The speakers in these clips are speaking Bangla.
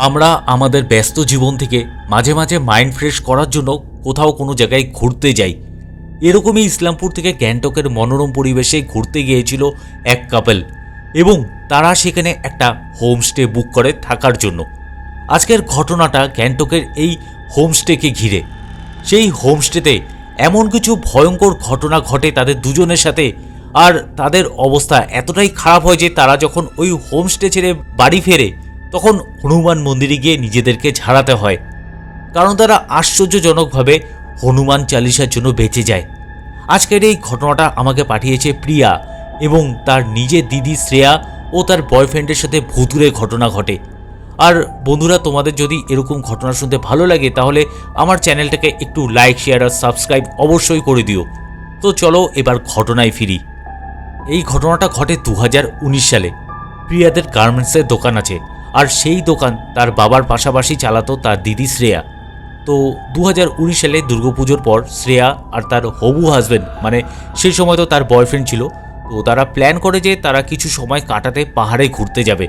আমরা আমাদের ব্যস্ত জীবন থেকে মাঝে মাঝে মাইন্ড ফ্রেশ করার জন্য কোথাও কোনো জায়গায় ঘুরতে যাই। এরকমই ইসলামপুর থেকে গ্যাংটকের মনোরম পরিবেশে ঘুরতে গিয়েছিল এক কাপেল এবং তারা সেখানে একটা হোমস্টে বুক করে থাকার জন্য। আজকের ঘটনাটা গ্যাংটকের এই হোমস্টেকে ঘিরে। সেই হোমস্টেতে এমন কিছু ভয়ঙ্কর ঘটনা ঘটে তাদের দুজনের সাথে আর তাদের অবস্থা এতটাই খারাপ হয় যে তারা যখন ওই হোমস্টে ছেড়ে বাড়ি ফেরে তখন হনুমান মন্দিরে গিয়ে নিজেদেরকে ঝাড়াতে হয়, কারণ তারা আশ্চর্যজনকভাবে হনুমান চালিসার জন্য বেঁচে যায়। আজকের এই ঘটনাটা আমাকে পাঠিয়েছে প্রিয়া এবং তার নিজের দিদি শ্রেয়া ও তার বয়ফ্রেন্ডের সাথে ভুতুরে ঘটনা ঘটে। আর বন্ধুরা, তোমাদের যদি এরকম ঘটনা শুনতে ভালো লাগে, তাহলে আমার চ্যানেলটাকে একটু লাইক, শেয়ার আর সাবস্ক্রাইব অবশ্যই করে দিও। তো চলো এবার ঘটনায় ফিরি। এই ঘটনাটা ঘটে দু হাজার উনিশ সালে। প্রিয়াদের গার্মেন্টসের দোকান আছে। আর সেই দোকান তার বাবার পাশাপাশি চালাতো তার দিদি শ্রেয়া। তো দু হাজার উনিশ সালে দুর্গাপুজোর পর শ্রেয়া আর তার হবু হাজবেন্ড মানে সেই সময় তো তার বয়ফ্রেন্ড ছিল, তো তারা প্ল্যান করে যে তারা কিছু সময় কাটাতে পাহাড়ে ঘুরতে যাবে।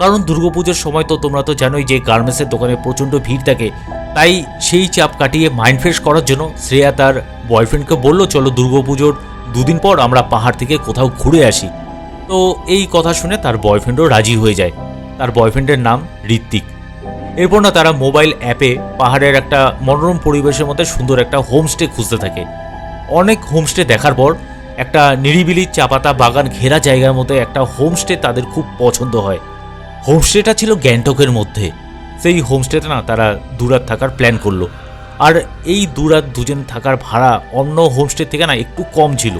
কারণ দুর্গাপুজোর সময় তো তোমরা তো জানোই যে গার্মেন্টসের দোকানে প্রচণ্ড ভিড় থাকে, তাই সেই চাপ কাটিয়ে মাইন্ড ফ্রেশ করার জন্য শ্রেয়া তার বয়ফ্রেন্ডকে বলল, চলো দুর্গাপুজোর দুদিন পর আমরা পাহাড় থেকে কোথাও ঘুরে আসি। তো এই কথা শুনে তার বয়ফ্রেন্ডও রাজি হয়ে যায়। তার বয়ফ্রেন্ডের নাম ঋত্বিক। এরপর না তারা মোবাইল অ্যাপে পাহাড়ের একটা মনোরম পরিবেশের মধ্যে সুন্দর একটা হোমস্টে খুঁজতে থাকে। অনেক হোমস্টে দেখার পর একটা নিরিবিলি চাপাতা বাগান ঘেরা জায়গার মধ্যে একটা হোমস্টে তাদের খুব পছন্দ হয়। হোমস্টেটা ছিল গ্যাংটকের মধ্যে। সেই হোমস্টেতে না তারা দুরাত থাকার প্ল্যান করল। আর এই দুরাত দুজন থাকার ভাড়া অন্য হোমস্টে থেকে না একটু কম ছিল।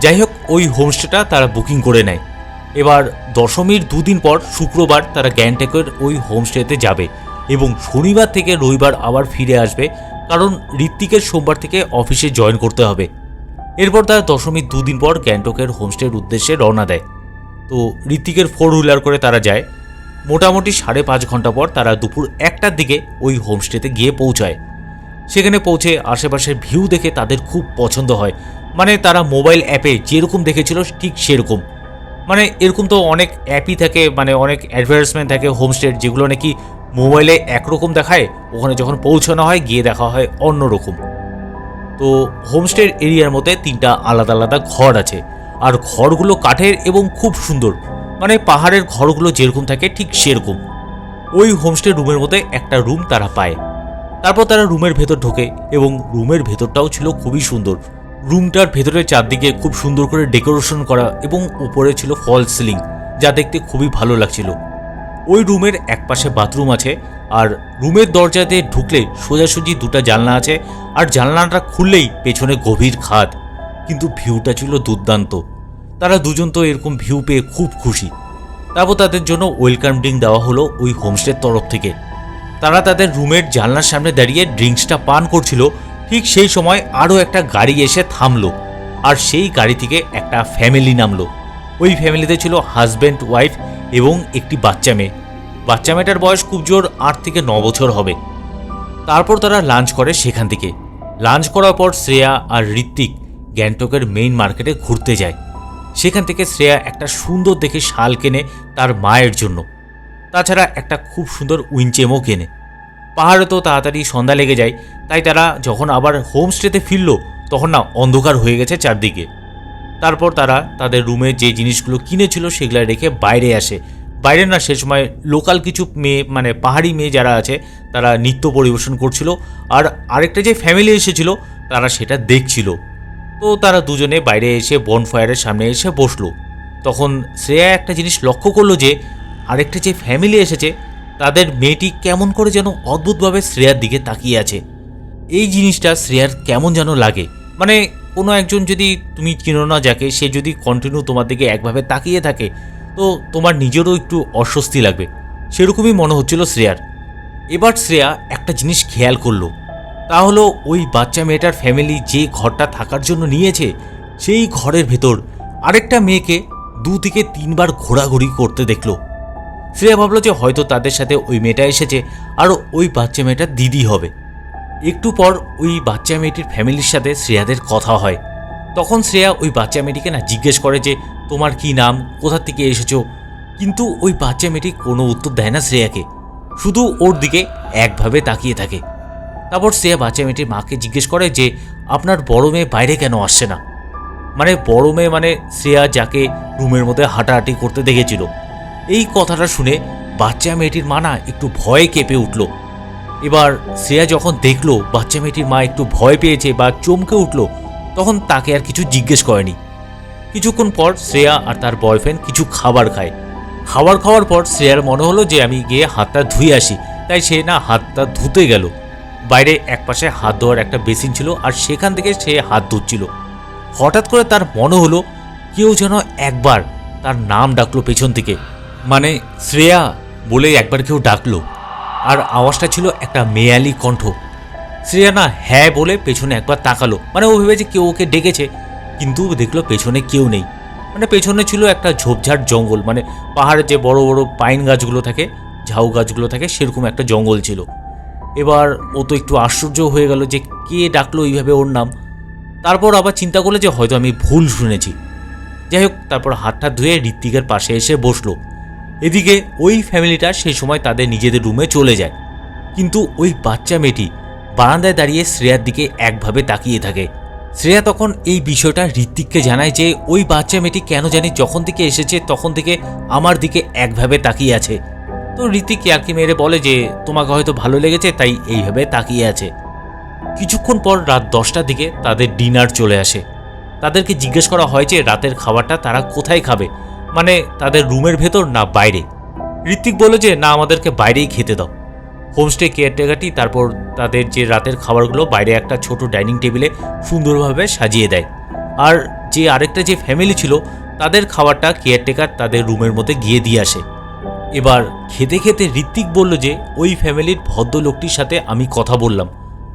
যাই হোক, ওই হোমস্টেটা তারা বুকিং করে নেয়। এবার দশমীর দুদিন পর শুক্রবার তারা গ্যাংটকের ওই হোমস্টেতে যাবে এবং শনিবার থেকে রবিবার আবার ফিরে আসবে, কারণ ঋত্বিকের সোমবার থেকে অফিসে জয়েন করতে হবে। এরপর তারা দশমীর দুদিন পর গ্যাংটকের হোমস্টের উদ্দেশ্যে রওনা দেয়। তো ঋত্বিকের ফোর হুইলার করে তারা যায়। মোটামুটি সাড়ে পাঁচ ঘণ্টা পর তারা দুপুর একটার দিকে ওই হোমস্টেতে গিয়ে পৌঁছায়। সেখানে পৌঁছে আশেপাশের ভিউ দেখে তাদের খুব পছন্দ হয়। মানে তারা মোবাইল অ্যাপে যেরকম দেখেছিল ঠিক সেরকম। মানে এরকম তো অনেক অ্যাপই থাকে মানে অনেক অ্যাডভার্টাইজমেন্ট থাকে হোমস্টের যেগুলো নাকি মোবাইলে একরকম দেখায়, ওখানে যখন পৌঁছানো হয়, গিয়ে দেখা হয় অন্য রকম তো হোমস্টের এরিয়ার মধ্যে তিনটা আলাদা আলাদা ঘর আছে। আর ঘরগুলো কাঠের এবং খুব সুন্দর। মানে পাহাড়ের ঘরগুলো যেরকম থাকে, ঠিক সেরকম। ওই হোমস্টে রুমের মধ্যে একটা রুম তারা পায়। তারপর তারা রুমের ভেতর ঢোকে এবং রুমের ভেতরটাও ছিল খুবই সুন্দর। রুমটার ভেতরের চারদিকে খুব সুন্দর করে ডেকোরেশন করা এবং উপরে ছিল ফল সিলিং, যা দেখতে খুবই ভালো লাগছিল। ওই রুমের একপাশে বাথরুম আছে আর রুমের দরজাতে ঢুকলে সোজাসুজি দুটো জানলা আছে আর জানলাটা খুললেই পেছনে গভীর খাদ, কিন্তু ভিউটা ছিল দুর্দান্ত। তারা দুজন তো এরকম ভিউ পেয়ে খুব খুশি। তারপর তাদের জন্য ওয়েলকাম ড্রিঙ্ক দেওয়া হলো ওই হোমস্টের তরফ থেকে। তারা তাদের রুমের জানলার সামনে দাঁড়িয়ে ড্রিঙ্কসটা পান করছিল ঠিক সেই সময় আরও একটা গাড়ি এসে থামলো, আর সেই গাড়ি থেকে একটা ফ্যামিলি নামলো। ওই ফ্যামিলিতে ছিল হাজব্যান্ড, ওয়াইফ এবং একটি বাচ্চা মেয়ে। বাচ্চা মেয়েটার বয়স খুব জোর, আট থেকে ন বছর হবে। তারপর তারা লাঞ্চ করে সেখান থেকে। লাঞ্চ করার পর শ্রেয়া আর ঋত্বিক গ্যাংটকের মেইন মার্কেটে ঘুরতে যায়। সেখান থেকে শ্রেয়া একটা সুন্দর দেখে শাল কেনে তার মায়ের জন্য। তাছাড়া একটা খুব সুন্দর উইনচেমও কেনে। পাহাড়ে তো তাড়াতাড়ি সন্ধ্যা লেগে যায়, তাই তারা যখন আবার হোমস্টেতে ফিরল, তখন না অন্ধকার হয়ে গেছে চারদিকে। তারপর তারা তাদের রুমে যে জিনিসগুলো কিনেছিল সেগুলো রেখে বাইরে আসে। বাইরে না সে সময় লোকাল কিছু মেয়ে মানে পাহাড়ি মেয়ে যারা আছে, তারা নৃত্য পরিবেশন করছিল। আর আরেকটা যে ফ্যামিলি এসেছিল, তারা সেটা দেখছিল। তো তারা দুজনে বাইরে এসে বনফায়ারের সামনে এসে বসল। তখন শ্রেয়া একটা জিনিস লক্ষ্য করল যে, আরেকটা যে ফ্যামিলি এসেছে তাদের মেয়েটি কেমন করে যেন অদ্ভুতভাবে শ্রেয়ার দিকে তাকিয়ে আছে। এই জিনিসটা শ্রেয়ার কেমন যেন লাগে। মানে কোনো একজন যদি তুমি চিনো না যাকে, সে যদি কন্টিনিউ তোমার দিকে একভাবে তাকিয়ে থাকে, তো তোমার নিজেরও একটু অস্বস্তি লাগবে। সেরকমই মনে হচ্ছিল শ্রেয়ার। এবার শ্রেয়া একটা জিনিস খেয়াল করল। তা হলো ওই বাচ্চা মেয়েটার ফ্যামিলি যে ঘরটা থাকার জন্য নিয়েছে, সেই ঘরের ভেতর আরেকটা মেয়েকে দু থেকে তিনবার ঘোরাঘুরি করতে দেখল। শ্রেয়া ভাবলো যে হয়তো তাদের সাথে ওই মেয়েটা এসেছে আর ওই বাচ্চা মেয়েটার দিদি হবে। একটু পর ওই বাচ্চা মেয়েটির ফ্যামিলির সাথে শ্রেয়াদের কথা হয়। তখন শ্রেয়া ওই বাচ্চা মেয়েটিকে না জিজ্ঞেস করে যে, তোমার কি নাম? কোথা থেকে এসেছ? কিন্তু ওই বাচ্চা মেয়েটি কোনো উত্তর দেয় না শ্রেয়াকে। শুধু ওর দিকে একভাবে তাকিয়ে থাকে। তারপর শ্রেয়া বাচ্চা মেয়েটির মাকে জিজ্ঞেস করে যে, আপনার বড় মেয়ে বাইরে কেন আসছে না? মানে বড় মেয়ে মানে শ্রেয়া যাকে রুমের মধ্যে হাঁটাহাঁটি করতে দেখেছিল। এই কথাটা শুনে বাচ্চা মেয়েটির মা না একটু ভয়ে কেঁপে উঠল। এবার শ্রেয়া যখন দেখল বাচ্চা মেয়েটির মা একটু ভয় পেয়েছে বা চমকে উঠল, তখন তাকে আর কিছু জিজ্ঞেস করেনি। কিছুক্ষণ পর শ্রেয়া আর তার বয়ফ্রেন্ড কিছু খাবার খায়। খাবার খাওয়ার পর শ্রেয়ার মনে হলো যে আমি গিয়ে হাতটা ধুয়ে আসি, তাই সে না হাতটা ধুতে গেল। বাইরে একপাশে হাত ধোয়ার একটা বেসিন ছিল আর সেখান থেকে সে হাত ধুচ্ছিল। হঠাৎ করে তার মনে হলো কেউ যেন একবার তার নাম ডাকলো পেছন থেকে। মানে শ্রেয়া বলে একবার কেউ ডাকলো। আর আওয়াজটা ছিল একটা মেয়ালি কণ্ঠ। শ্রেয়া না হ্যাঁ বলে পেছনে একবার তাকালো। মানে ও ভেবেছে কেউ ওকে ডেকেছে, কিন্তু দেখল পেছনে কেউ নেই। মানে পেছনে ছিল একটা ঝোপঝাড় জঙ্গল মানে পাহাড়ে যে বড় বড় পাইন গাছগুলো থাকে, ঝাউ গাছগুলো থাকে, সেরকম একটা জঙ্গল ছিল। এবার ও তো একটু আশ্চর্য হয়ে গেল যে কে ডাকলো এইভাবে ওর নাম। তারপর আবার চিন্তা করল যে হয়তো আমি ভুল শুনেছি। যাই হোক, তারপর হাতটা ধুয়ে ঋত্বিকের পাশে এসে বসল। এদিকে ওই ফ্যামিলিটা সেই সময় তাদের নিজেদের রুমে চলে যায়। কিন্তু ওই বাচ্চা মেয়েটি বারান্দায় দাঁড়িয়ে শ্রেয়ার দিকে একভাবে তাকিয়ে থাকে। শ্রেয়া তখন এই বিষয়টা ঋত্বিককে জানায় যে ওই বাচ্চা মেয়েটি কেন জানি যখন থেকে এসেছে তখন থেকে আমার দিকে একভাবে তাকিয়ে আছে। তো ঋত্বিক ইয়ার্কি মেরে বলে যে, তোমাকে হয়তো ভালো লেগেছে, তাই এইভাবে তাকিয়ে আছে। কিছুক্ষণ পর রাত দশটার দিকে তাদের ডিনার চলে আসে। তাদেরকে জিজ্ঞেস করা হয় যে, রাতের খাবারটা তারা কোথায় খাবে? মানে তাদের রুমের ভেতর না বাইরে। ঋত্বিক বলে যে, না, আমাদেরকে বাইরেই খেতে দাও। হোমস্টে কেয়ারটেকারটি তারপর তাদের যে রাতের খাবারগুলো বাইরে একটা ছোট ডাইনিং টেবিলে সুন্দরভাবে সাজিয়ে দেয়। আর যে আরেকটা যে ফ্যামিলি ছিল, তাদের খাবারটা কেয়ারটেকার তাদের রুমের মধ্যে গিয়ে দিয়ে আসে। এবার খেতে খেতে ঋত্বিক বলল যে, ওই ফ্যামিলির ভদ্রলোকটির সাথে আমি কথা বললাম।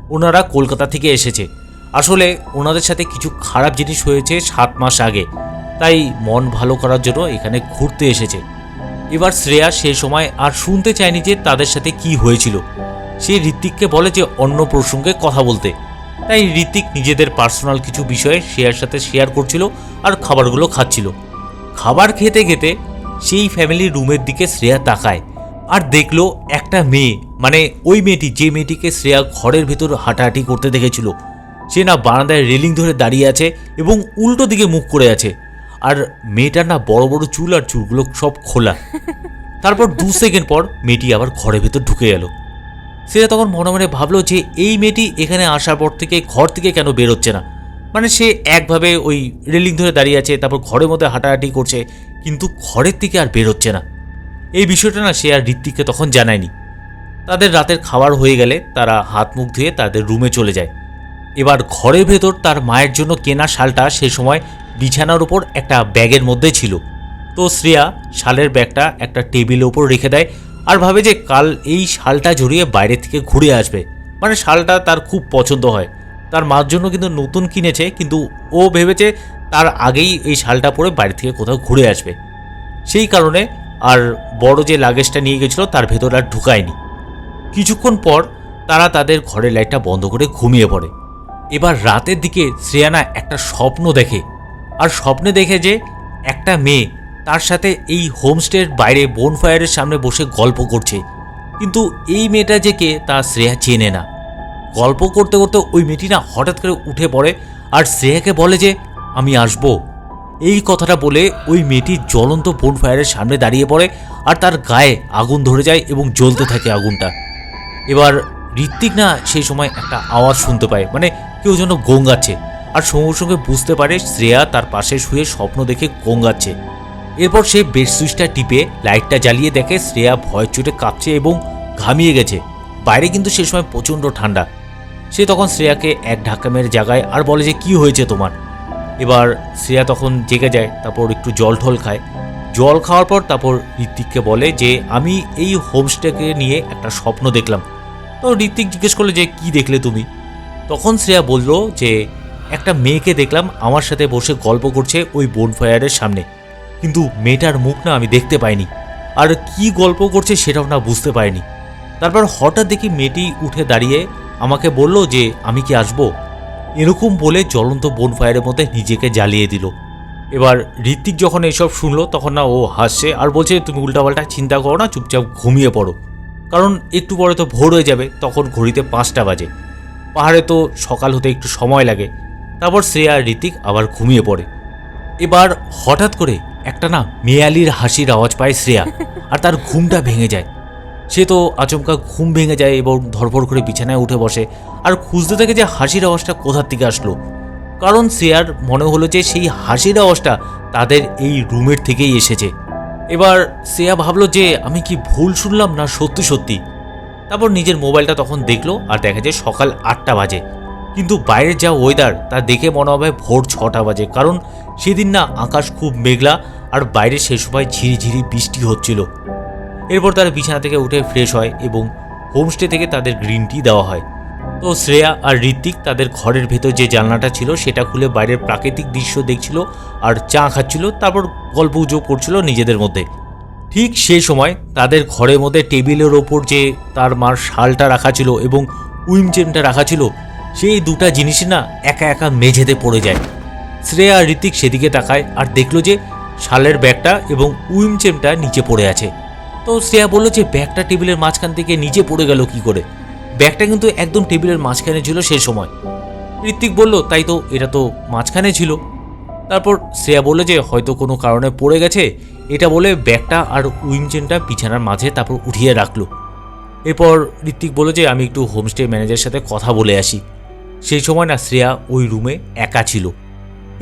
ওনারা কলকাতা থেকে এসেছে। আসলে ওনাদের সাথে কিছু খারাপ জিনিস হয়েছে সাত মাস আগে। তাই মন ভালো করার জন্য এখানে ঘুরতে এসেছে। এবার শ্রেয়া সেই সময় আর শুনতে চায়নি যে তাদের সাথে কি হয়েছিল। সে ঋত্বিককে বলে যে অন্য প্রসঙ্গে কথা বলতে। তাই ঋত্বিক নিজেদের পার্সোনাল কিছু বিষয়ে শ্রেয়ার সাথে শেয়ার করছিল আর খাবারগুলো খাচ্ছিল। খাবার খেতে খেতে সেই ফ্যামিলির রুমের দিকে শ্রেয়া তাকায় আর দেখল একটা মেয়ে মানে ওই মেয়েটি, যে মেয়েটিকে শ্রেয়া ঘরের ভেতর হাঁটাহাঁটি করতে দেখেছিল। সে না বারান্দায় রেলিং ধরে দাঁড়িয়ে আছে এবং উল্টো দিকে মুখ করে আছে। আর মেয়েটার না বড় বড় চুল আর চুলগুলো সব খোলা। তারপর দু সেকেন্ড পর মেয়েটি আবার ঘরের ভেতর ঢুকে গেল। সেটা তখন মনে মনে ভাবলো যে এই মেয়েটি এখানে আসার পর থেকে ঘর থেকে কেন বেরোচ্ছে না। মানে সে একভাবে ওই রেলিং ধরে দাঁড়িয়ে আছে, তারপর ঘরের মধ্যে হাঁটাহাঁটি করছে, কিন্তু ঘরের থেকে আর বেরোচ্ছে না। এই বিষয়টা না সে আর ঋত্বিককে তখন জানায়নি। তাদের রাতের খাবার হয়ে গেলে তারা হাত মুখ ধুয়ে তাদের রুমে চলে যায়। এবার ঘরের ভেতর তার মায়ের জন্য কেনা শালটা সে সময় বিছানার উপর একটা ব্যাগের মধ্যে ছিল। তো শ্রেয়া শালের ব্যাগটা একটা টেবিলের উপর রেখে দেয় আর ভাবে যে কাল এই শালটা জড়িয়ে বাইরে থেকে ঘুরে আসবে। মানে শালটা তার খুব পছন্দ হয়। তার মার জন্য কিন্তু নতুন কিনেছে, কিন্তু ও ভেবেছে তার আগেই এই শালটা পরে বাইরে থেকে কোথাও ঘুরে আসবে। সেই কারণে আর বড় যে লাগেজটা নিয়ে গেছিল তার ভেতর আর ঢুকায়নি। কিছুক্ষণ পর তারা তাদের ঘরের লাইটটা বন্ধ করে ঘুমিয়ে পড়ে। এবার রাতের দিকে শ্রেয়ানা একটা স্বপ্ন দেখে আর স্বপ্নে দেখে যে একটা মেয়ে তার সাথে এই হোমস্টের বাইরে বোনফায়ারের সামনে বসে গল্প করছে। কিন্তু এই মেয়েটা যে কে তা শ্রেয়া চেনে না। গল্প করতে করতে ওই মেয়েটি না হঠাৎ করে উঠে পড়ে আর শ্রেয়াকে বলে যে, আমি আসব। এই কথাটা বলে ওই মেয়েটি জ্বলন্ত বোনফায়ারের সামনে দাঁড়িয়ে পড়ে আর তার গায়ে আগুন ধরে যায় এবং জ্বলতে থাকে আগুনটা। এবার ঋত্বিক না সেই সময় একটা আওয়াজ শুনতে পায় মানে কেউ যেন গঙ্গাচ্ছে। আর সঙ্গে সঙ্গে বুঝতে পারে শ্রেয়া তার পাশে শুয়ে স্বপ্ন দেখে গঙ্গাচ্ছে। এরপর সে বেড সুইচটা টিপে লাইটটা জ্বালিয়ে দেখে শ্রেয়া ভয় চোটে কাঁপছে এবং ঘামিয়ে গেছে। বাইরে কিন্তু সে সময় প্রচণ্ড ঠান্ডা। সে তখন শ্রেয়াকে এক ঢাকা মেরে জাগায় আর বলে যে, কি হয়েছে তোমার? এবার শ্রেয়া তখন জেগে যায়, তারপর একটু জল ঠল খায়। জল খাওয়ার পর তারপর ঋত্বিককে বলে যে, আমি এই হোমস্টেকে নিয়ে একটা স্বপ্ন দেখলাম। তো ঋত্বিক জিজ্ঞেস করল যে, কি দেখলে তুমি? তখন শ্রেয়া বলল যে একটা মেয়েকে দেখলাম আমার সাথে বসে গল্প করছে ওই বোনফায়ারের সামনে। কিন্তু মেয়েটার মুখ না আমি দেখতে পাইনি। আর কি গল্প করছে সেটাও না বুঝতে পারিনি। তারপর হঠাৎ দেখি মেয়েটি উঠে দাঁড়িয়ে আমাকে বলল যে, আমি কি আসব? এরকম বলে জ্বলন্ত বোনফায়ারের মধ্যে নিজেকে জ্বালিয়ে দিল। এবার ঋত্বিক যখন এসব শুনলো, তখন না ও হাসছে আর বলছে, তুমি উল্টাপাল্টা চিন্তা করো না, চুপচাপ ঘুমিয়ে পড়ো। কারণ একটু পরে তো ভোর হয়ে যাবে, তখন ঘড়িতে পাঁচটা বাজে। পাহাড়ে তো সকাল হতে একটু সময় লাগে। তারপর শ্রেয়া আর ঋতিক আবার ঘুমিয়ে পড়ে। এবার হঠাৎ করে একটা না মেয়ালির হাসির আওয়াজ পায় শ্রেয়া, আর তার ঘুমটা ভেঙে যায়। সে তো আচমকা ঘুম ভেঙে যায় এবং ধরফর করে বিছানায় উঠে বসে, আর খুঁজতে থাকে যে হাসির আওয়াজটা কোথার থেকে আসলো। কারণ শ্রেয়ার মনে হলো যে সেই হাসির আওয়াজটা তাদের এই রুমের থেকেই এসেছে। এবার শ্রেয়া ভাবলো যে আমি কি ভুল শুনলাম না সত্যি সত্যি। তারপর নিজের মোবাইলটা তখন দেখল আর দেখা যায় সকাল আটটা বাজে। কিন্তু বাইরের যা ওয়েদার তা দেখে মনে হবে ভোর ছটা বাজে। কারণ সেদিন না আকাশ খুব মেঘলা আর বাইরে সে সময় ঝিরিঝিরি বৃষ্টি হচ্ছিল। এরপর তারা বিছানা থেকে উঠে ফ্রেশ হয় এবং হোমস্টে থেকে তাদের গ্রিন টি দেওয়া হয়। তো শ্রেয়া আর ঋত্বিক তাদের ঘরের ভেতর যে জানলাটা ছিল, সেটা খুলে বাইরের প্রাকৃতিক দৃশ্য দেখছিল আর চা খাচ্ছিল, তারপর গল্প গুজব করছিল নিজেদের মধ্যে। ঠিক সেই সময় তাদের ঘরের মধ্যে টেবিলের ওপর যে তার মার শালটা রাখা ছিল এবং উইম চেনটা রাখা ছিল সেই দুটা জিনিস না একা একা মেঝেতে পড়ে যায়। শ্রেয়া আর ঋতিক সেদিকে তাকায় আর দেখল যে শালের ব্যাগটা এবং উইম চেনটা নিচে পড়ে আছে। তো শ্রেয়া বলল যে ব্যাগটা টেবিলের মাঝখান থেকে নিচে পড়ে গেল কি করে? ব্যাগটা কিন্তু একদম টেবিলের মাঝখানে ছিল সে সময়। ঋত্বিক বলল, তাই তো, এটা তো মাঝখানে ছিল। তারপর শ্রেয়া বলল যে, হয়তো কোনো কারণে পড়ে গেছে। এটা বলে ব্যাগটা আর উইম চেনটা বিছানার মাঝে তারপর উঠিয়ে রাখল। এরপর ঋত্বিক বলল যে, আমি একটু হোমস্টে ম্যানেজারের সাথে কথা বলে আসি। সেই সময় না শ্রেয়া ওই রুমে একা ছিল।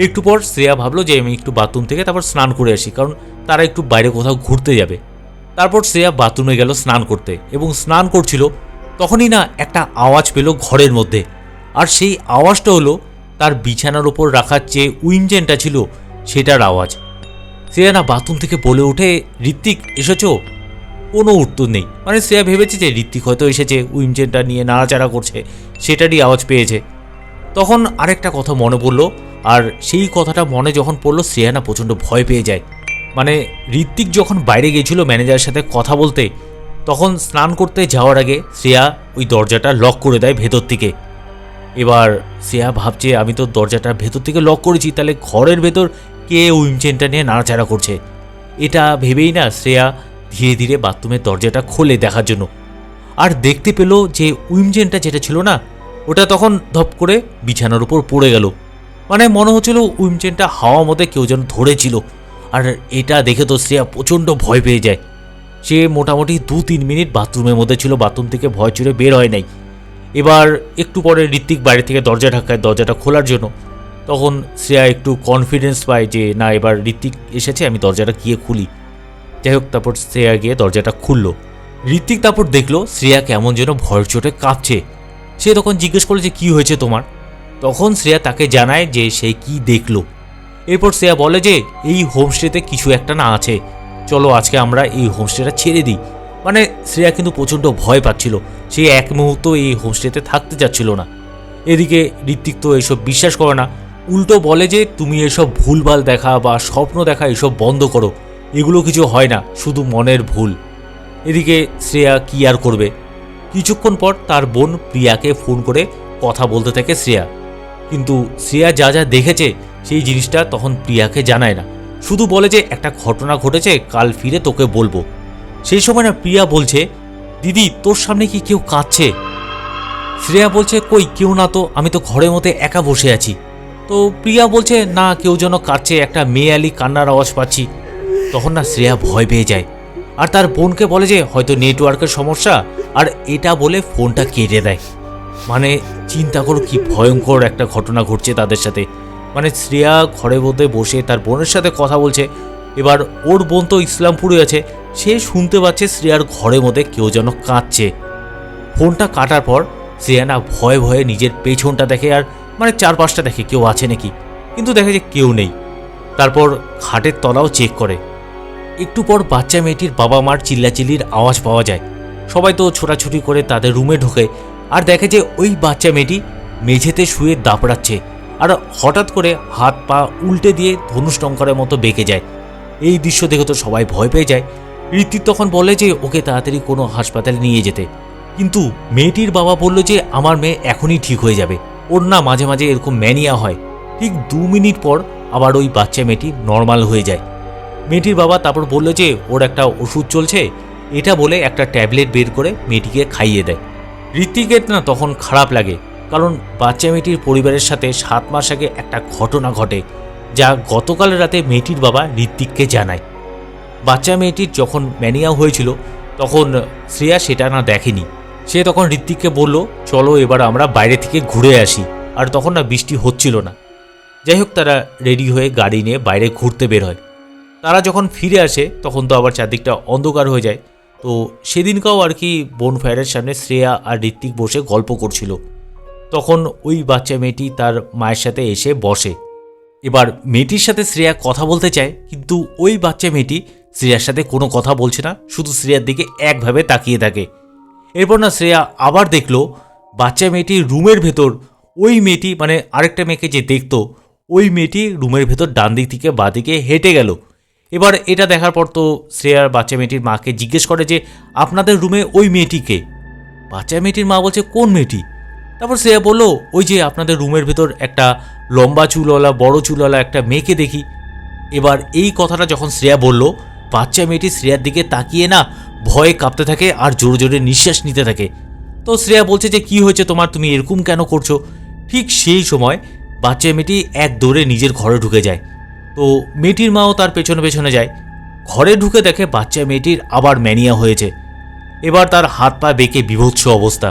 একটু পর শ্রেয়া ভাবলো যে আমি একটু বাথরুম থেকে তারপর স্নান করে আসি, কারণ তারা একটু বাইরে কোথাও ঘুরতে যাবে। তারপর শ্রেয়া বাথরুমে গেল স্নান করতে এবং স্নান করছিল তখনই না একটা আওয়াজ পেল ঘরের মধ্যে। আর সেই আওয়াজটা হলো তার বিছানার ওপর রাখার যে উইনজেনটা ছিল, সেটার আওয়াজ। শ্রেয়া না বাথরুম থেকে বলে ওঠে ঋত্বিক, এসেছ? কোনো উত্তর নেই। মানে শ্রেয়া ভেবেছে যে ঋত্বিক হয়তো এসেছে উইনজেনটা নিয়ে নাড়াচাড়া করছে, সেটারই আওয়াজ পেয়েছে। তখন আরেকটা কথা মনে পড়ল, আর সেই কথাটা মনে যখন পড়ল, শ্রেয়া না প্রচণ্ড ভয় পেয়ে যায়। মানে ঋত্বিক যখন বাইরে গিয়েছিল ম্যানেজারের সাথে কথা বলতে, তখন স্নান করতে যাওয়ার আগে শ্রেয়া ওই দরজাটা লক করে দেয় ভেতর থেকে। এবার শ্রেয়া ভাবছে, আমি তো দরজাটা ভেতর থেকে লক করেছি, তাহলে ঘরের ভেতর কে উইম চেনটা নিয়ে নাড়াচাড়া করছে? এটা ভেবেই না শ্রেয়া ধীরে ধীরে বাথরুমের দরজাটা খোলে দেখার জন্য। আর দেখতে পেল যে উইম চেনটা যেটা ছিল না, ওটা তখন ধপ করে বিছানার উপর পড়ে গেল। মানে মনে হচ্ছিল উইম চেনটা হাওয়া মধ্যে কেউ যেন ধরেছিল। আর এটা দেখে তো শ্রেয়া প্রচণ্ড ভয় পেয়ে যায়। সে মোটামুটি দু তিন মিনিট বাথরুমের মধ্যে ছিল, বাথরুম থেকে ভয় চুরে বের হয় নাই। এবার একটু পরে ঋত্বিক বাইরে থেকে দরজা ঢাকায় দরজাটা খোলার জন্য। তখন শ্রেয়া একটু কনফিডেন্স পায় যে, না, এবার ঋত্বিক এসেছে, আমি দরজাটা গিয়ে খুলি। যাই হোক তারপর শ্রেয়া গিয়ে দরজাটা খুললো। ঋত্বিক তারপর দেখল শ্রেয়া কেমন যেন ভয় চোটে কাঁপছে। সে তখন জিজ্ঞেস করল যে, কি হয়েছে তোমার? তখন শ্রেয়া তাকে জানায় যে, সে কি দেখল। এরপর শ্রেয়া বলে যে, এই হোমস্টেতে কিছু একটা না আছে। চলো, আজকে আমরা এই হোমস্টেটা ছেড়ে দিই। মানে শ্রেয়া কিন্তু প্রচণ্ড ভয় পাচ্ছিল। সে এক মুহূর্ত এই হোমস্টেতে থাকতে চাচ্ছিল না। এদিকে ঋত্বিক তো এসব বিশ্বাস করে না। উল্টো বলে যে, তুমি এসব ভুলভাল দেখা বা স্বপ্ন দেখা এসব বন্ধ করো। এগুলো কিছু হয় না, শুধু মনের ভুল। এদিকে শ্রেয়া কি আর করবে? কিছুক্ষণ পর তার বোন প্রিয়াকে ফোন করে কথা বলতে থাকে শ্রেয়া। কিন্তু শ্রেয়া যা যা দেখেছে, সেই জিনিসটা তখন প্রিয়াকে জানায় না। শুধু বলে যে, একটা ঘটনা ঘটেছে, কাল ফিরে তোকে বলব। সেই সময় না প্রিয়া বলছে, দিদি, তোর সামনে কি কেউ কাঁদছে? শ্রেয়া বলছে, কই, কেউ না তো, আমি তো ঘরের মধ্যে একা বসে আছি। তো প্রিয়া বলছে, না, কেউ যেন কাঁদছে, একটা মেয়ালি কান্নার আওয়াজ পাচ্ছি। তখন না শ্রেয়া ভয় পেয়ে যায়। আর তার বোনকে বলে যে হয়তো নেটওয়ার্কের সমস্যা, আর এটা বলে ফোনটা কেটে দেয়। মানে চিন্তা করো কি ভয়ঙ্কর একটা ঘটনা ঘটছে তাদের সাথে। মানে শ্রেয়া ঘরে মধ্যে বসে তার বোনের সাথে কথা বলছে। এবার ওর বোন তো ইসলামপুরে আছে, সে শুনতে পাচ্ছে শ্রেয়ার ঘরের মধ্যে কেউ যেন কাঁদছে। ফোনটা কাটার পর শ্রেয়া না ভয়ে ভয়ে নিজের পেছনটা দেখে আর মানে চারপাশটা দেখে কেউ আছে নাকি। কিন্তু দেখে যে কেউ নেই। তারপর খাটের তলাও চেক করে। একটু পর বাচ্চা মেয়েটির বাবা মার চিল্লাচিল্লির আওয়াজ পাওয়া যায়। সবাই তো ছোটাছুটি করে তাদের রুমে ঢোকে আর দেখে যে ওই বাচ্চা মেয়েটি মেঝেতে শুয়ে দাপড়াচ্ছে আর হঠাৎ করে হাত পা উল্টে দিয়ে ধনুষ্টঙ্করের মতো বেঁকে যায়। এই দৃশ্য দেখে তো সবাই ভয় পেয়ে যায়। ঋত্বিক তখন বলে যে ওকে তাড়াতাড়ি কোনো হাসপাতালে নিয়ে যেতে। কিন্তু মেয়েটির বাবা বলল যে আমার মেয়ে এখনই ঠিক হয়ে যাবে। ওর না মাঝে মাঝে এরকম ম্যানিয়া হয়। ঠিক দু মিনিট পর আবার ওই বাচ্চা মেয়েটি নর্মাল হয়ে যায়। মেয়েটির বাবা তারপর বলল যে, ওর একটা ওষুধ চলছে। এটা বলে একটা ট্যাবলেট বের করে মেয়েটিকে খাইয়ে দেয়। ঋত্বিকের না তখন খারাপ লাগে, কারণ বাচ্চা মেয়েটির পরিবারের সাথে সাত মাস আগে একটা ঘটনা ঘটে, যা গতকাল রাতে মেয়েটির বাবা ঋত্বিককে জানায়। বাচ্চা মেয়েটির যখন ম্যানিয়া হয়েছিল, তখন শ্রেয়া সেটা না দেখেনি। সে তখন ঋত্বিককে বলল, চলো এবার আমরা বাইরে থেকে ঘুরে আসি। আর তখন না বৃষ্টি হচ্ছিল না। যাই হোক, তারা রেডি হয়ে গাড়ি নিয়ে বাইরে ঘুরতে বের হয়। তারা যখন ফিরে আসে, তখন তো আবার চারদিকটা অন্ধকার হয়ে যায়। তো সেদিনকাও আর কি বোন ফায়ারের সামনে শ্রেয়া আর ঋত্বিক বসে গল্প করছিল। তখন ওই বাচ্চা মেয়েটি তার মায়ের সাথে এসে বসে। এবার মেয়েটির সাথে শ্রেয়া কথা বলতে চায়, কিন্তু ওই বাচ্চা মেয়েটি শ্রেয়ার সাথে কোনো কথা বলছে না, শুধু শ্রেয়ার দিকে একভাবে তাকিয়ে থাকে। এরপর না শ্রেয়া আবার দেখল, বাচ্চা মেয়েটি রুমের ভেতর, ওই মেয়েটি মানে আরেকটা মেয়েকে যে দেখতো, ওই মেয়েটি রুমের ভেতর ডান দিক থেকে বাঁ দিকে হেঁটে গেল। এবার এটা দেখার পর তো শ্রেয়ার বাচ্চা মেয়েটির মাকে জিজ্ঞেস করে যে, আপনাদের রুমে ওই মেয়েটিকে বাচ্চা মেয়েটির মা বলছে, কোন মেয়েটি? তারপর শ্রেয়া বলল, ওই যে আপনাদের রুমের ভেতর একটা লম্বা চুলওয়ালা, বড় চুলওয়ালা একটা মেয়েকে দেখি। এবার এই কথাটা যখন শ্রেয়া বলল, বাচ্চা মেয়েটি শ্রেয়ার দিকে তাকিয়ে না ভয়ে কাঁপতে থাকে আর জোরে জোরে নিঃশ্বাস নিতে থাকে। তো শ্রেয়া বলছে যে, কি হয়েছে তোমার? তুমি এরকম কেন করছ? ঠিক সেই সময় বাচ্চা মেয়েটি এক দৌড়ে নিজের ঘরে ঢুকে যায়। তো মেয়েটির মাও তার পেছনে পেছনে যায়। ঘরে ঢুকে দেখে বাচ্চা মেয়েটির আবার ম্যানিয়া হয়েছে। এবার তার হাত পা বেঁকে বিভৎস অবস্থা।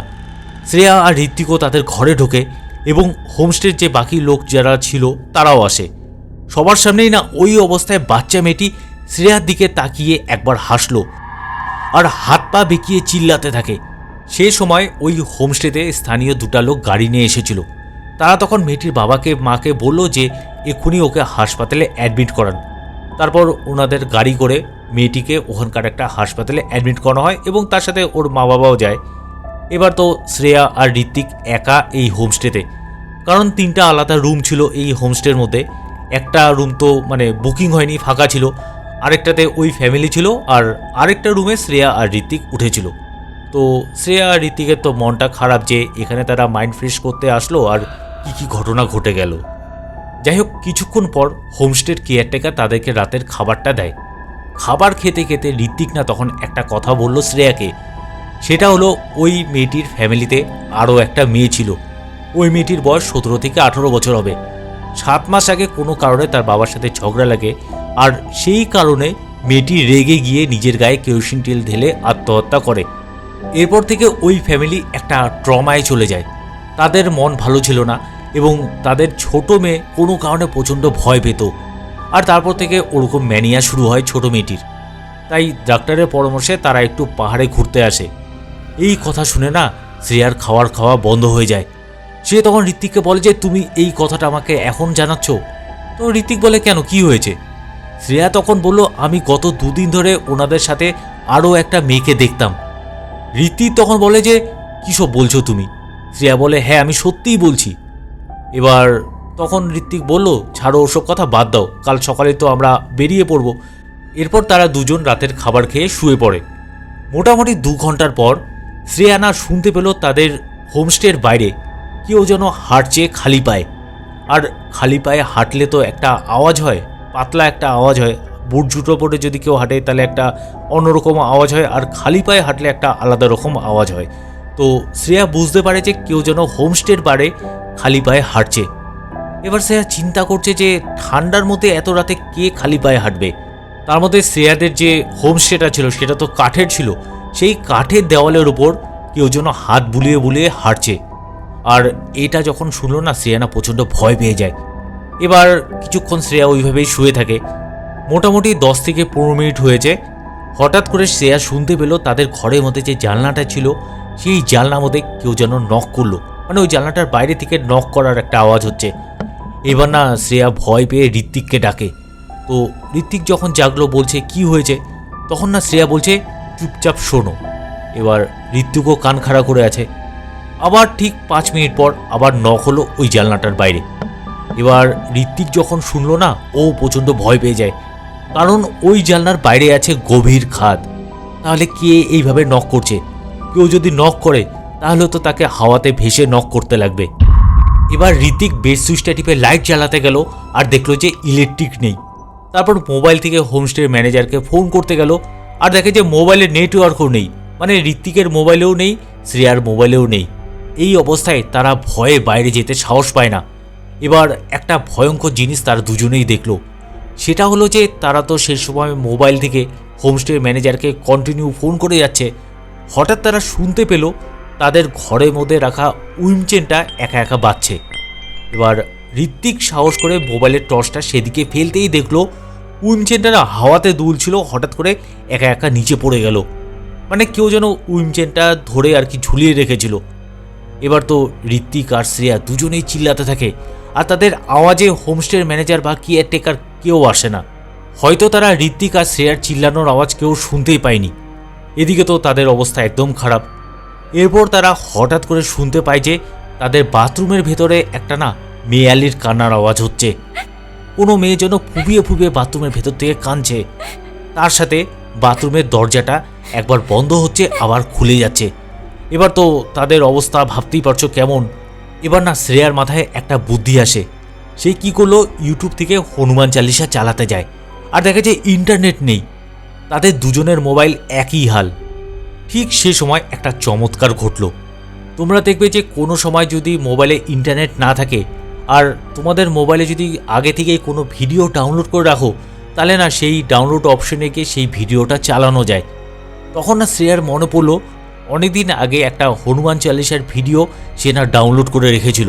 শ্রেয়া আর ঋত্বিকও তাদের ঘরে ঢোকে এবং হোমস্টের যে বাকি লোক যারা ছিল তারাও আসে। সবার সামনেই না ওই অবস্থায় বাচ্চা মেয়েটি শ্রেয়ার দিকে তাকিয়ে একবার হাসলো আর হাত পা বেঁকিয়ে চিল্লাতে থাকে। সে সময় ওই হোমস্টেতে স্থানীয় দুটা লোক গাড়ি নিয়ে এসেছিল। তারা তখন মেয়েটির বাবাকে, মাকে বলল যে এক্ষুনি ওকে হাসপাতালে অ্যাডমিট করান। তারপর ওনাদের গাড়ি করে মেয়েটিকে ওখানকার একটা হাসপাতালে অ্যাডমিট করানো হয় এবং তার সাথে ওর মা বাবাও যায়। এবার তো শ্রেয়া আর ঋত্বিক একা এই হোমস্টেতে। কারণ তিনটা আলাদা রুম ছিল এই হোমস্টের মধ্যে। একটা রুম তো মানে বুকিং হয়নি, ফাঁকা ছিল। আরেকটাতে ওই ফ্যামিলি ছিল আর আরেকটা রুমে শ্রেয়া আর ঋত্বিক উঠেছিল। তো শ্রেয়া আর ঋত্বিকের তো মনটা খারাপ যে এখানে তারা মাইন্ড ফ্রেশ করতে আসলো আর কি কি ঘটনা ঘটে গেল। যাই হোক কিছুক্ষণ পর হোমস্টের কেয়ারটেকার তাদেরকে রাতের খাবারটা দেয়। খাবার খেতে খেতে ঋত্বিক না তখন একটা কথা বলল শ্রেয়াকে। সেটা হলো, ওই মেয়েটির ফ্যামিলিতে আরও একটা মেয়ে ছিল। ওই মেয়েটির বয়স সতেরো থেকে আঠেরো বছর হবে। সাত মাস আগে কোনো কারণে তার বাবার সাথে ঝগড়া লাগে আর সেই কারণে মেয়েটি রেগে গিয়ে নিজের গায়ে কেরোসিন তেল ঢেলে আত্মহত্যা করে। এরপর থেকে ওই ফ্যামিলি একটা ট্রমায় চলে যায়। তাদের মন ভালো ছিল না। এবং তাদের ছোট মেয়ে কোনো কারণে প্রচণ্ড ভয় পেত। আর তারপর থেকে ওরকম ম্যানিয়া শুরু হয় ছোট মেয়েটির। তাই ডাক্তারের পরামর্শে তারা একটু পাহাড়ে ঘুরতে আসে। এই কথা শুনে না শ্রেয়ার খাওয়ার খাওয়া বন্ধ হয়ে যায়। সে তখন ঋত্বিককে বলে যে, তুমি এই কথাটা আমাকে এখন জানাচ্ছ? তো ঋত্বিক বলে, কেন? কি হয়েছে? শ্রেয়া তখন বলল, আমি গত দুদিন ধরে ওনাদের সাথে আরও একটা মেয়েকে দেখতাম। ঋত্বিক তখন বলে যে, কী সব বলছো তুমি? শ্রেয়া বলে হ্যাঁ আমি সত্যিই বলছি। এবার তখন ঋত্বিক বলল, ছাড়ো, ওসব কথা বাদ দাও, কাল সকালে তো আমরা বেরিয়ে পড়ব। এরপর তারা দুজন রাতের খাবার খেয়ে শুয়ে পড়ে। মোটামুটি দু ঘণ্টার পর শ্রেয়ানা শুনতে পেল তাদের হোমস্টের বাইরে কেউ যেন হাঁটছে খালি পায়ে। আর খালি পায়ে হাঁটলে তো একটা আওয়াজ হয়, পাতলা একটা আওয়াজ হয়। বুট জুটো পরে যদি কেউ হাঁটে তাহলে একটা অন্যরকম আওয়াজ হয়, আর খালি পায়ে হাঁটলে একটা আলাদা রকম আওয়াজ হয়। তো শ্রেয়া বুঝতে পারে যে কেউ যেন হোমস্টের বারে খালি পায়ে হাঁটছে। এবার শ্রেয়া চিন্তা করছে যে ঠান্ডার মধ্যে এত রাতে কে খালি পায়ে হাঁটবে? তার মধ্যে শ্রেয়াদের যে হোমস্টেটা ছিল, সেটা তো কাঠের ছিল। সেই কাঠের দেওয়ালের উপর কেউ যেন হাত বুলিয়ে বুলিয়ে হাঁটছে। আর এটা যখন শুনলো না শ্রেয়ানা প্রচণ্ড ভয় পেয়ে যায়। এবার কিছুক্ষণ শ্রেয়া ওইভাবেই শুয়ে থাকে। মোটামুটি দশ থেকে পনেরো মিনিট হয়েছে। হঠাৎ করে শ্রেয়া শুনতে পেল তাদের ঘরের মধ্যে যে জানলাটা ছিল, সেই জানলার মধ্যে কেউ যেন নক করল। মানে ওই জানলাটার বাইরে থেকে নক করার একটা আওয়াজ হচ্ছে। এবার না শ্রেয়া ভয় পেয়ে ঋত্বিককে ডাকে। তো ঋত্বিক যখন জাগলো, বলছে, কি হয়েছে? তখন না শ্রেয়া বলছে, চুপচাপ শোনো। এবার ঋত্বিকও কান খাড়া করে আছে। আবার ঠিক পাঁচ মিনিট পর আবার নখ হলো ওই জানলাটার বাইরে। এবার ঋত্বিক যখন শুনলো না, ও প্রচণ্ড ভয় পেয়ে যায়। কারণ ওই জানলার বাইরে আছে গভীর খাদ। তাহলে কে এইভাবে নক করছে? কেউ যদি নক করে, তাহলে তো তাকে হাওয়াতে ভেসে নক করতে লাগবে। এবার ঋতিক বেড সুইচটা টিপে লাইট জ্বালাতে গেল আর দেখল যে ইলেকট্রিক নেই। তারপর মোবাইল থেকে হোমস্টের ম্যানেজারকে ফোন করতে গেল আর দেখে যে মোবাইলে নেটওয়ার্কও নেই। মানে ঋত্বিকের মোবাইলেও নেই, শ্রেয়ার মোবাইলেও নেই। এই অবস্থায় তারা ভয়ে বাইরে যেতে সাহস পায় না। এবার একটা ভয়ঙ্কর জিনিস তারা দুজনেই দেখল। সেটা হলো যে তারা তো সেই সময় মোবাইল থেকে হোমস্টে ম্যানেজারকে কন্টিনিউ ফোন করে যাচ্ছে। হঠাৎ তারা শুনতে পেল তাদের ঘরের মধ্যে রাখা উইম চেনটা একা একা বাজছে। এবার ঋত্বিক সাহস করে মোবাইলের টর্চটা সেদিকে ফেলতেই দেখল উইম চেনটা হাওয়াতে দুলছিল, হঠাৎ করে একা একা নিচে পড়ে গেল। মানে কেউ যেন উইম চেনটা ধরে আর কি ঝুলিয়ে রেখেছিল। এবার তো ঋত্বিক আর শ্রেয়া দুজনেই চিল্লাতে থাকে। আর তাদের আওয়াজে হোমস্টের ম্যানেজার বা কেয়ারটেকার কেউ আসে না। হয়তো তারা ঋত্বিক আর শ্রেয়ার চিল্লানোর আওয়াজ কেউ শুনতেই পায়নি। এদিকে তো তাদের অবস্থা একদম খারাপ। এরপর তারা হঠাৎ করে শুনতে পায় যে তাদের বাথরুমের ভেতরে একটা না মেয়ালির কান্নার আওয়াজ হচ্ছে। কোনো মেয়ে যেন ফুবিয়ে ফুবিয়ে বাথরুমের ভেতর থেকে কাঁদছে। তার সাথে বাথরুমের দরজাটা একবার বন্ধ হচ্ছে, আবার খুলে যাচ্ছে। এবার তো তাদের অবস্থা ভাবতেই পারছ কেমন। এবার না শ্রেয়ার মাথায় একটা বুদ্ধি আসে। সে কি করল? ইউটিউব থেকে হনুমান চালিসা চালাতে যায়। আর দেখে যে ইন্টারনেট নেই। তাদের দুজনের মোবাইল একই হাল। ঠিক সে সময় একটা চমৎকার ঘটল। তোমরা দেখবে যে কোনো সময় যদি মোবাইলে ইন্টারনেট না থাকে, আর তোমাদের মোবাইলে যদি আগে থেকেই কোনো ভিডিও ডাউনলোড করে রাখো, তাহলে না সেই ডাউনলোড অপশনে গিয়ে সেই ভিডিওটা চালানো যায়। তখন না শ্রেয়ার মনে পড়ল অনেকদিন আগে একটা হনুমান চালিসার ভিডিও সে না ডাউনলোড করে রেখেছিল।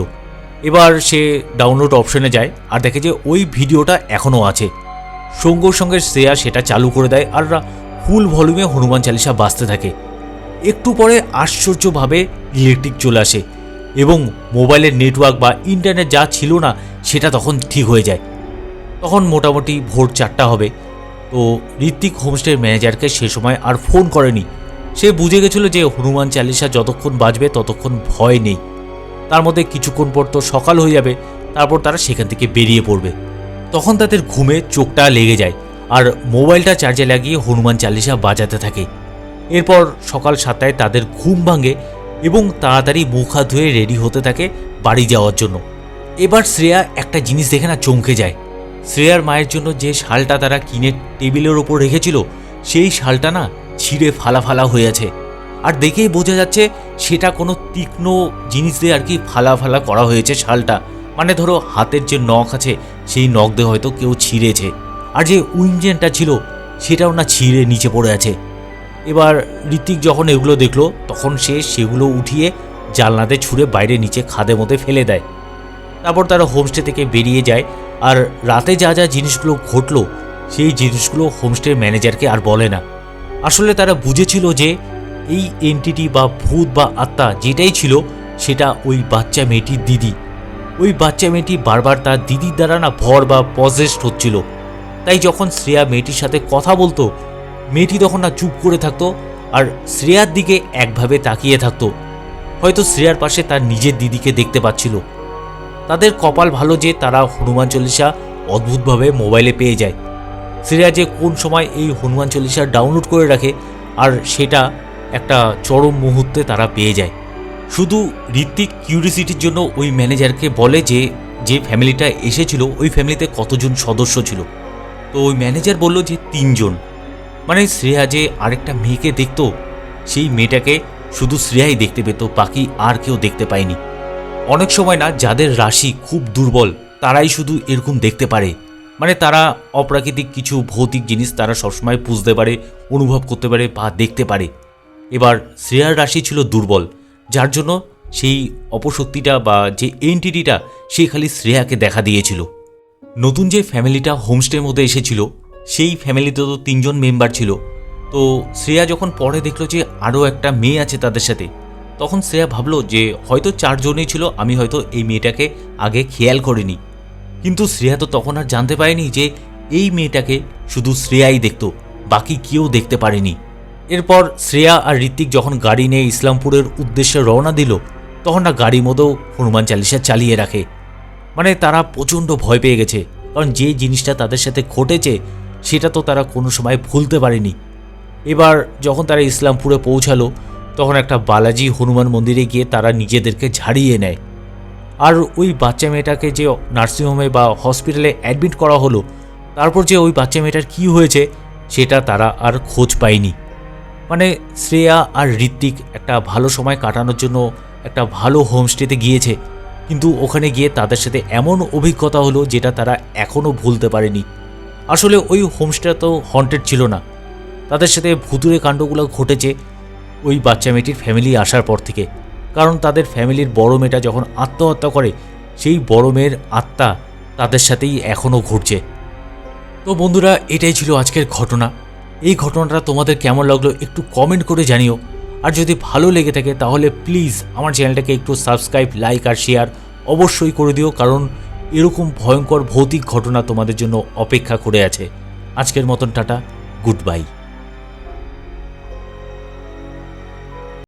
এবার সে ডাউনলোড অপশনে যায় আর দেখে যে ওই ভিডিওটা এখনও আছে। সঙ্গে সঙ্গে শ্রেয়া সেটা চালু করে দেয় আর ফুল ভলিউমে হনুমান চালিসা বাঁচতে থাকে। একটু পরে আশ্চর্যভাবে ইলেকট্রিক চলে আসে এবং মোবাইলের নেটওয়ার্ক বা ইন্টারনেট যা ছিল না সেটা তখন ঠিক হয়ে যায়। তখন মোটামুটি ভোর চারটা হবে। তো ঋত্বিক হোমস্টের ম্যানেজারকে সে সময় আর ফোন করেনি। সে বুঝে গেছিল যে হনুমান চালিসা যতক্ষণ বাজবে ততক্ষণ ভয় নেই। তার মধ্যে কিছুক্ষণ পর তো সকাল হয়ে যাবে, তারপর তারা সেখান থেকে বেরিয়ে পড়বে। তখন তাদের ঘুমে চোখটা লেগে যায় আর মোবাইলটা চার্জে লাগিয়ে হনুমান চালিসা বাজাতে থাকে। এরপর সকাল সাতটায় তাদের ঘুম ভাঙে এবং তাড়াতাড়ি মুখ হাত ধুয়ে রেডি হতে থাকে বাড়ি যাওয়ার জন্য। এবার শ্রেয়া একটা জিনিস দেখে না চমকে যায়। শ্রেয়ার মায়ের জন্য যে শালটা তারা কিনে টেবিলের ওপর রেখেছিল, সেই শালটা না ছিঁড়ে ফালা ফালা হয়ে আছে। আর দেখেই বোঝা যাচ্ছে সেটা কোনো তীক্ষ্ণ জিনিস দিয়ে আর কি ফালা ফালা করা হয়েছে শালটা। মানে ধরো হাতের যে নখ আছে, সেই নখ দিয়ে হয়তো কেউ ছিঁড়েছে। আর যে উইঞ্জেনটা ছিল, সেটাও না ছিঁড়ে নিচে পড়ে আছে। এবার ঋত্বিক যখন এগুলো দেখল, তখন সে সেগুলো উঠিয়ে জানলাতে ছুঁড়ে বাইরে নিচে খাদের মধ্যে ফেলে দেয়। তারপর তারা হোমস্টে থেকে বেরিয়ে যায়। আর রাতে যা যা জিনিসগুলো ঘটলো, সেই জিনিসগুলো হোমস্টের ম্যানেজারকে আর বলে না। আসলে তারা বুঝেছিল যে এই এন্টিটি বা ভূত বা আত্মা যেটাই ছিল, সেটা ওই বাচ্চা মেয়েটির দিদি। ওই বাচ্চা মেয়েটি বারবার তার দিদির দ্বারা না ভর বা পজেস্ট হচ্ছিল। তাই যখন শ্রেয়া মেয়েটির সাথে কথা বলতো, মেয়েটি তখন না চুপ করে থাকতো আর শ্রেয়ার দিকে একভাবে তাকিয়ে থাকতো। হয়তো শ্রেয়ার পাশে তার নিজের দিদিকে দেখতে পাচ্ছিল। তাদের কপাল ভালো যে তারা হনুমান চল্লিশা অদ্ভুতভাবে মোবাইলে পেয়ে যায়। শ্রেয়া যে কোন সময় এই হনুমান চল্লিশা ডাউনলোড করে রাখে, আর সেটা একটা চরম মুহূর্তে তারা পেয়ে যায়। শুধু ঋত্বিক কিউরিসিটির জন্য ওই ম্যানেজারকে বলে যে যে ফ্যামিলিটা এসেছিল, ওই ফ্যামিলিতে কতজন সদস্য ছিল। তো ওই ম্যানেজার বলল যে, তিনজন। মানে শ্রেয়া যে আরেকটা মেয়েকে দেখতো, সেই মেয়েটাকে শুধু শ্রেয়াই দেখতে পেত, বাকি আর কেউ দেখতে পায়নি। অনেক সময় না, যাদের রাশি খুব দুর্বল, তারাই শুধু এরকম দেখতে পারে। মানে তারা অপ্রাকৃতিক কিছু ভৌতিক জিনিস তারা সবসময় বুঝতে পারে, অনুভব করতে পারে বা দেখতে পারে। এবার শ্রেয়ার রাশি ছিল দুর্বল, যার জন্য সেই অপশক্তিটা বা যে এন্টিটিটা সে খালি শ্রেয়াকে দেখা দিয়েছিল। নতুন যে ফ্যামিলিটা হোমস্টের মধ্যে এসেছিল, সেই ফ্যামিলিতে তো তিনজন মেম্বার ছিল। তো শ্রেয়া যখন পরে দেখল যে আরও একটা মেয়ে আছে তাদের সাথে, তখন শ্রেয়া ভাবলো যে হয়তো চারজনেই ছিল, আমি হয়তো এই মেয়েটাকে আগে খেয়াল করিনি। কিন্তু শ্রেয়া তো তখন আর জানতে পারেনি যে এই মেয়েটাকে শুধু শ্রেয়াই দেখতো, বাকি কেউ দেখতে পারেনি। এরপর শ্রেয়া আর ঋত্বিক যখন গাড়ি নিয়ে ইসলামপুরের উদ্দেশ্যে রওনা দিল, তখন না গাড়ির মতো হনুমান চালিসা চালিয়ে রাখে। মানে তারা প্রচণ্ড ভয় পেয়ে গেছে, কারণ যে জিনিসটা তাদের সাথে ঘটেছে, সেটা তো তারা কোনো সময় ভুলতে পারেনি। এবার যখন তারা ইসলামপুরে পৌঁছালো, তখন একটা বালাজি হনুমান মন্দিরে গিয়ে তারা নিজেদেরকে ঝাড়িয়ে নেয়। আর ওই বাচ্চা মেয়েটাকে যে নার্সিংহোমে বা হসপিটালে অ্যাডমিট করা হলো, তারপর যে ওই বাচ্চা মেয়েটার কী হয়েছে, সেটা তারা আর খোঁজ পায়নি। মানে শ্রেয়া আর ঋত্বিক একটা ভালো সময় কাটানোর জন্য একটা ভালো হোমস্টেতে গিয়েছে। কিন্তু ওখানে গিয়ে তাদের সাথে এমন অভিজ্ঞতা হলো যেটা তারা এখনও ভুলতে পারেনি। আসলে ওই হোমস্টেটা তো হন্টেড ছিল না। তাদের সাথে ভুতুরে কাণ্ডগুলো ঘটেছে ওই বাচ্চা মেয়েটির ফ্যামিলি আসার পর থেকে। কারণ তাদের ফ্যামিলির বড় মেয়েটা যখন আত্মহত্যা করে, সেই বড় মেয়ের আত্মা তাদের সাথেই এখনও ঘুরছে। তো বন্ধুরা, এটাই ছিল আজকের ঘটনা। এই ঘটনাটা তোমাদের কেমন লাগল একটু কমেন্ট করে জানিও। আর যদি ভালো লেগে থাকে, তাহলে প্লিজ আমার চ্যানেলটাকে একটু সাবস্ক্রাইব লাইক আর শেয়ার অবশ্যই করে দিও, কারণ এরকম ভয়ঙ্কর ভৌতিক ঘটনা তোমাদের জন্য অপেক্ষা করে আছে। আজকের মতন টাটা গুড বাই